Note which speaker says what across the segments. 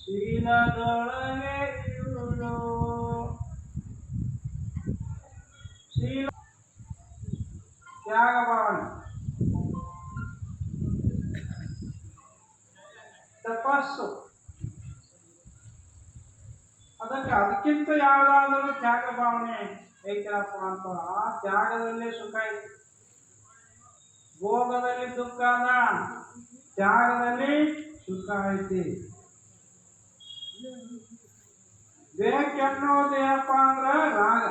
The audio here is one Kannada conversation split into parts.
Speaker 1: ಶೀಲದೊಳಗೆ ಇರುವುದು ಶೀಲ ತ್ಯಾಗ ಭಾವನೆ ತಪಸ್ಸು. ಅದಕ್ಕೆ ಅದಕ್ಕಿಂತ ಯಾವುದಾದರೂ ತ್ಯಾಗ ಭಾವನೆ ಐತಪ್ಪ ಅಂತ ಆ ತ್ಯಾಗದಲ್ಲೇ ಸುಖ ಭೋಗದಲ್ಲಿ ದುಃಖ ಅದ ತ್ಯಾಗದಲ್ಲಿ ಸುಖ ಐತಿ. ಬೇಕೆನ್ನೋದು ಏನಪ್ಪ ಅಂದ್ರೆ ರಾಗ.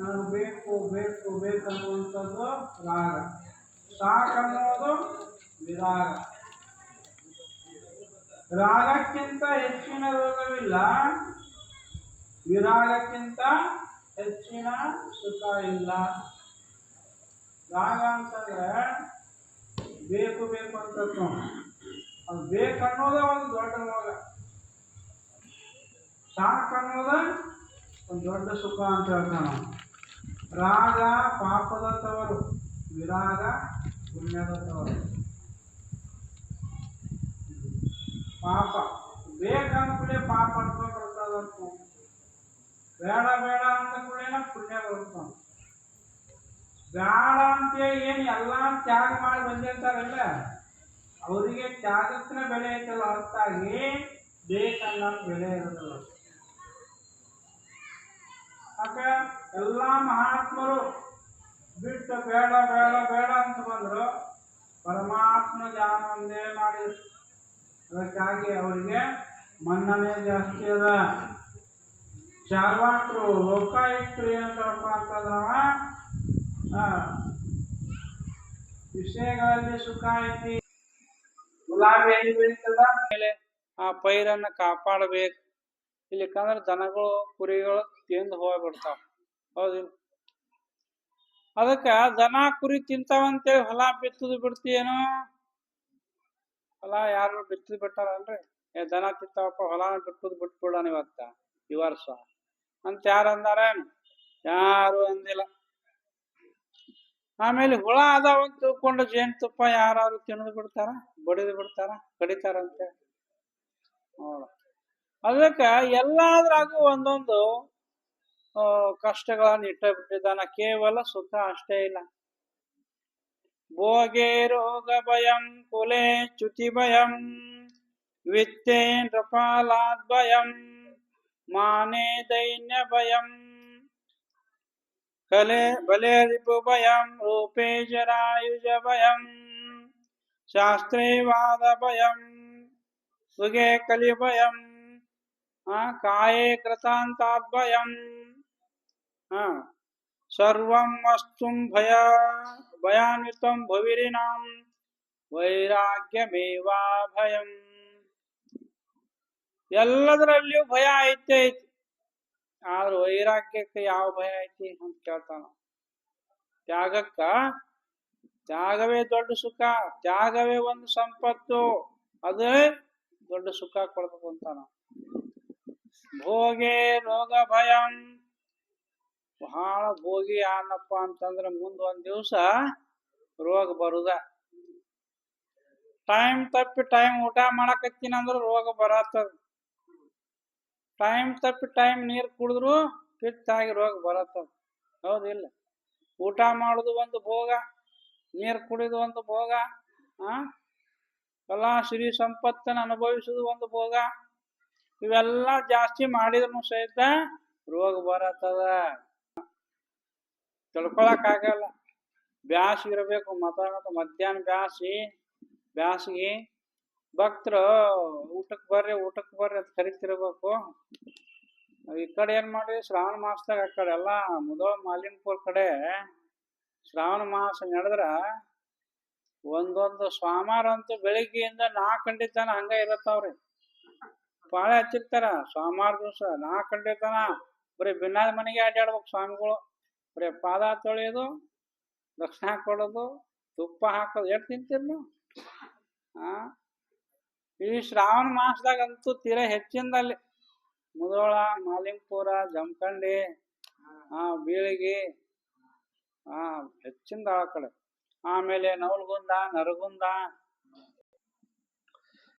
Speaker 1: ನಾನು ಬೇಕು ಬೇಕು ಬೇಕನ್ನುವಂಥದ್ದು ರಾಗ. ಸಾಕನ್ನೋದು ವಿರಾಗ. ರಾಗಕ್ಕಿಂತ ಹೆಚ್ಚಿನ ರೋಗವಿಲ್ಲ. ವಿರಾಗಕ್ಕಿಂತ ಹೆಚ್ಚಿನ ಸುಖ ಇಲ್ಲ. ರಾಗ ಅಂತಂದ್ರೆ ಬೇಕು ಬೇಕು ಅಂತ ಅದು ಬೇಕನ್ನೋದೇ ಒಂದು ದೊಡ್ಡ ರೋಗ ಸಾಕನ್ನೋದ ಒಂದು ದೊಡ್ಡ ಸುಖ ಅಂತ ಹೇಳ್ತಾನೆ ನಾವು. ರಾಗ ಪಾಪದ ತವರು ವಿರಾಗ ಪುಣ್ಯದ ತವರು ಪಾಪ ಬೇಕಂದ ಕೂಡಲೇ ಪಾಪ ಅನ್ಕೊಂಡು ಬರ್ತದಂತ ಬೇಡ ಬೇಡ ಅಂತ ಕೂಡಲೇ ಪುಣ್ಯ ಬರ್ತದೆ ಬೇಡ ಅಂತೇಳಿ ಏನು ಎಲ್ಲ ತ್ಯಾಗ ಮಾಡಿ ಬಂದಿರ್ತಾರಲ್ಲ, ಅವರಿಗೆ ತ್ಯಾಗಕ್ಕನ ಬೆಲೆ ಐತಲ್ಲ ಹೊರತಾಗಿ ಬೇಕನ್ನ ಬೆಲೆ ಇರೋದಿಲ್ಲ ಅಕ್ಕ, ಎಲ್ಲ ಮಹಾತ್ಮರು ಬಿಟ್ಟು ಬೇಡ ಬೇಡ ಬೇಡ ಅಂತ ಬಂದರು, ಪರಮಾತ್ಮ ಧ್ಯಾನ ಒಂದೇ ಮಾಡಿದ್ರು. ಅದಕ್ಕಾಗಿ ಅವರಿಗೆ ಮನ್ನಣೆ ಜಾಸ್ತಿ ಅದ. ಚಾರ್ವಾಕರು, ಲೋಕಾಯುಕ್ತರು ಏನಪ್ಪ ಅಂತಂದ್ರ ವಿಷಯಗಳಲ್ಲಿ ಸುಖ ಐತಿ. ಗುಲಾಬಿ ಎಲ್ಲಿ ಬೆಳೀತದ? ಮೇಲೆ ಆ ಪೈರನ್ನ ಕಾಪಾಡಬೇಕು. ಇಲ್ಲಿಕಂದ್ರೆ ದನಗಳು, ಕುರಿಗಳು ತಿಂದು ಹೋಗ್ಬಿಡ್ತಾವ. ಹೌದಿಲ್ಲ ಅದಕ್ಕೆ ದನ, ಕುರಿ ತಿಂತಾವಂತೇಳಿ ಹೊಲ ಬಿತ್ತುದು ಬಿಡ್ತೀಯೇನೋ? ಹೊಲ ಯಾರು ಬಿತ್ತದು ಬಿಟ್ಟಾರಲ್ರಿ? ಏ, ದನ ತಿಂತಾವಪ್ಪ ಹೊಲ ಬಿತ್ತುದು ಬಿಟ್ಬಿಡೋಣ ಇವತ್ತ. ಈ ವರ್ಷ. ಅಂತ ಯಾರು ಅಂದಾರೇನು? ಯಾರು ಅಂದಿಲ್ಲ. ಆಮೇಲೆ ಹುಳ ಅದಾವ ಅಂತ ತಿಳ್ಕೊಂಡು ಜೇನುತುಪ್ಪ ಯಾರು ತಿನ್ನದು ಬಿಡ್ತಾರ? ಬಡಿದು ಬಿಡ್ತಾರ? ಕಡಿತಾರಂತೆ ನೋಡ. ಅದಕ್ಕೆ ಎಲ್ಲಾದ್ರಾಗೂ ಒಂದೊಂದು ಕಷ್ಟಗಳನ್ನು ಇಟ್ಟ ಬಿಟ್ಟಿದ್ದಾನ ಕೇವಲ ಸುಖ ಅಷ್ಟೇ ಇಲ್ಲ. ಭೋಗೆ ರೋಗ ಭಯಂ, ಕುಲೆ ಚ್ಯುತಿ ಭಯಂ ವಿತ್ತೇ ನೃಪಾಲಾದ್ ಭಯಂ, ಮಾನೆ ದೈನ್ಯ ಭಯಂ ಕಲೆ ಬಲೆ ರಿಪು ಭಯಂ ರೂಪೇ ಜರಾಯುಜ ಭಯಂ ಶಾಸ್ತ್ರೇ ವಾದ ಭಯಂ ಸುಗೆ ಕಲಿ ಭಯಂ ಆ, ಕಾಯೇ ಕೃತಾಂತಾದ್ ಭಯಂ ಆ, ಸರ್ವಂ ವಸ್ತುಂ ಭಯ ಭಯಾನ್ವಿತಂ ಭವಿರಿನಾಂ ವೈರಾಗ್ಯಮೇವಾ ಭಯಂ ಎಲ್ಲದರಲ್ಲಿಯೂ ಭಯ ಐತೆ ಐತಿ ಆದ್ರೆ ವೈರಾಗ್ಯಕ್ಕೆ ಯಾವ ಭಯ ಐತಿ ಅಂತ ಕೇಳ್ತಾನ. ತ್ಯಾಗಕ್ಕ, ತ್ಯಾಗವೇ ದೊಡ್ಡ ಸುಖ, ತ್ಯಾಗವೇ ಒಂದು ಸಂಪತ್ತು, ಅದೇ ದೊಡ್ಡ ಸುಖ ಕೊಡ್ಬೇಕು ಅಂತಾನ. ಭೋಗೆ ರೋಗ ಭಯಂ. ಬಹಳ ಭೋಗಿ ಆನಪ್ಪ ಅಂತಂದ್ರೆ ಮುಂದ್ ಒಂದ್ ದಿವಸ ರೋಗ ಬರುದ. ಟೈಮ್ ತಪ್ಪಿ ಟೈಮ್ ಊಟ ಮಾಡಕತ್ತೀನಿ ಅಂದ್ರೆ ರೋಗ ಬರತ್ತದ. ಟೈಮ್ ತಪ್ಪಿ ಟೈಮ್ ನೀರ್ ಕುಡಿದ್ರು ಪಿತ್ತಾಗಿ ರೋಗ ಬರತ್ತದ. ಹೌದಿಲ್ಲ ಊಟ ಮಾಡುದು ಒಂದು ಭೋಗ, ನೀರ್ ಕುಡಿದು ಒಂದು ಭೋಗ, ಆ? ಕಲಾ ಶ್ರೀ ಸಂಪತ್ತನ್ನು ಅನುಭವಿಸುದು ಒಂದು ಭೋಗ. ಇವೆಲ್ಲ ಜಾಸ್ತಿ ಮಾಡಿದ್ರು ಸಹಿತ ರೋಗ ಬರತ್ತದ. ತಿಳ್ಕೊಳಕ್ ಆಗಲ್ಲ. ಬ್ಯಾಸ್ ಇರಬೇಕು ಮತ ಮಧ್ಯಾಹ್ನ ಬ್ಯಾಸಿ, ಬ್ಯಾಸಿಗೆ. ಭಕ್ತರು ಊಟಕ್ಕೆ ಬರ್ರಿ ಊಟಕ್ಕೆ ಬರ್ರಿ ಅಂತ ಕರಿತಿರ್ಬೇಕು. ಈ ಕಡೆ ಏನ್ ಮಾಡಿ ಶ್ರಾವಣ ಮಾಸದಾಗ ಆ ಕಡೆ ಎಲ್ಲ ಮುದೋಳ ಮಾಲಿನ್ಪುರ್ ಕಡೆ ಶ್ರಾವಣ ಮಾಸ ನಡೆದ್ರ ಒಂದೊಂದು ಸ್ವಾಮಾರ ಅಂತೂ ಬೆಳಿಗ್ಗೆಯಿಂದ ನಾಲ್ಕು ಗಂಟೆ ಹಂಗ ಇರತ್ತಾವ್ರಿ. ಪಾಳೆ ಹಚ್ಚಿರ್ತಾರ ಸ್ವಾಮಾರ್ ದಿವಸ ನಾಲ್ಕು ಗಂಟೆ ತನ ಬರೀ ಬಿನ್ನಾದ ಮನೆಗೆ ಅಡ್ಡಾಡ್ಬೇಕು ಸ್ವಾಮಿಗಳು. ಬರೀ ಪಾದ ತೊಳೆಯೋದು, ದಕ್ಷಿಣ ಕೊಡೋದು ತುಪ್ಪ ಹಾಕೋದು, ಎಷ್ಟು ತಿಂತೀರಿ ನೀವು? ಆ? ಈ ಶ್ರಾವಣ ಮಾಸದಾಗಂತೂ ತೀರಾ ಹೆಚ್ಚಿನದಲ್ಲಿ. ಮುದೋಳ ಮಾಲಿಂಗಪುರ ಜಮಖಂಡಿ, ಆ, ಬೀಳಿಗೆ, ಆ ಹೆಚ್ಚಿಂದ ಆ ಕಡೆ. ಆಮೇಲೆ ನವಲ್ಗುಂದ, ನರಗುಂದ